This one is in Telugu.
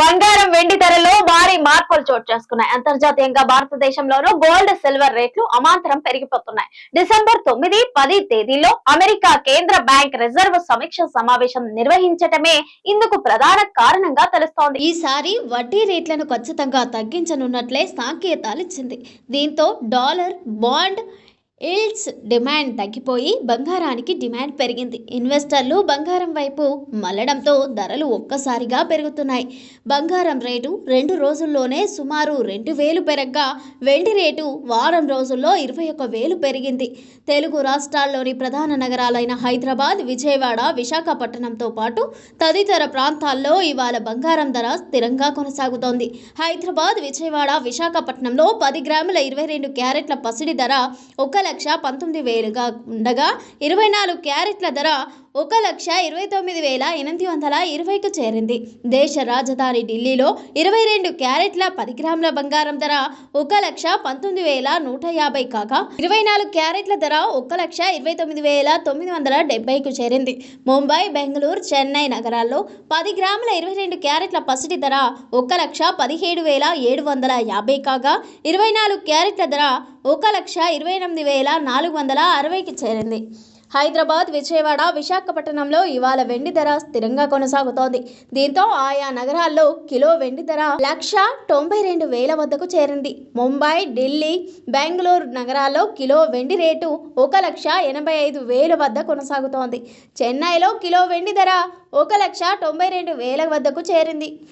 బంగారం వెండి ధరలో భారీ మార్పులు చోటు చేసుకున్నాయి. అంతర్జాతీయంగా భారతదేశంలోనూ గోల్డ్ సిల్వర్ రేట్లు అమాంతరం పెరిగిపోతున్నాయి. డిసెంబర్ తొమ్మిది పది తేదీలో అమెరికా కేంద్ర బ్యాంక్ రిజర్వ్ సమీక్ష సమావేశం నిర్వహించటమే ఇందుకు ప్రధాన కారణంగా తెలుస్తోంది. ఈసారి వడ్డీ రేట్లను ఖచ్చితంగా తగ్గించనున్నట్లే సంకేతాలిచ్చింది దీంతో డాలర్ బాండ్ ఈల్డ్స్ డిమాండ్ తగ్గిపోయి బంగారానికి డిమాండ్ పెరిగింది. ఇన్వెస్టర్లు బంగారం వైపు మళ్ళడంతో ధరలు ఒక్కసారిగా పెరుగుతున్నాయి. బంగారం రేటు రెండు రోజుల్లోనే సుమారు రెండు వేలు పెరగ్గా వెండి రేటు వారం రోజుల్లో ఇరవై ఒక్క వేలు పెరిగింది. తెలుగు రాష్ట్రాల్లోని ప్రధాన నగరాలైన హైదరాబాద్ విజయవాడ విశాఖపట్నంతో పాటు తదితర ప్రాంతాల్లో ఇవాళ బంగారం ధర స్థిరంగా కొనసాగుతోంది. హైదరాబాద్ విజయవాడ విశాఖపట్నంలో పది గ్రాముల ఇరవై రెండు క్యారెట్ల పసిడి ధర ఒక లక్ష పంతొమ్మిది వేలుగా ఉండగా ఇరవై నాలుగు క్యారెట్ల ధర ఒక లక్ష ఇరవై తొమ్మిది వేల ఎనిమిది వందల ఇరవైకు చేరింది. దేశ రాజధాని ఢిల్లీలో ఇరవై రెండు క్యారెట్ల పది గ్రాముల బంగారం ధర ఒక లక్ష పంతొమ్మిది వేల నూట యాభై కాగా ఇరవై నాలుగు క్యారెట్ల ధర ఒక లక్ష ఇరవై తొమ్మిది వేల తొమ్మిది వందల డెబ్బైకు చేరింది. ముంబై బెంగళూరు చెన్నై నగరాల్లో పది గ్రాముల ఇరవై రెండు క్యారెట్ల పసిటి ధర ఒక లక్ష పదిహేడు వేల ఏడు వందల యాభై కాగా ఇరవై నాలుగు క్యారెట్ల ధర ఒక లక్ష ఇరవై ఎనిమిది వేల నాలుగు వందల అరవైకి చేరింది. హైదరాబాద్ విజయవాడ విశాఖపట్నంలో ఇవాళ వెండి ధర స్థిరంగా కొనసాగుతోంది. దీంతో ఆయా నగరాల్లో కిలో వెండి ధర లక్ష తొంభై రెండు వేల వద్దకు చేరింది. ముంబై ఢిల్లీ బెంగళూరు నగరాల్లో కిలో వెండి రేటు ఒక లక్ష ఎనభై ఐదు వేల వద్ద కొనసాగుతోంది. చెన్నైలో కిలో వెండి ధర ఒక లక్ష తొంభై రెండు వేల వద్దకు చేరింది.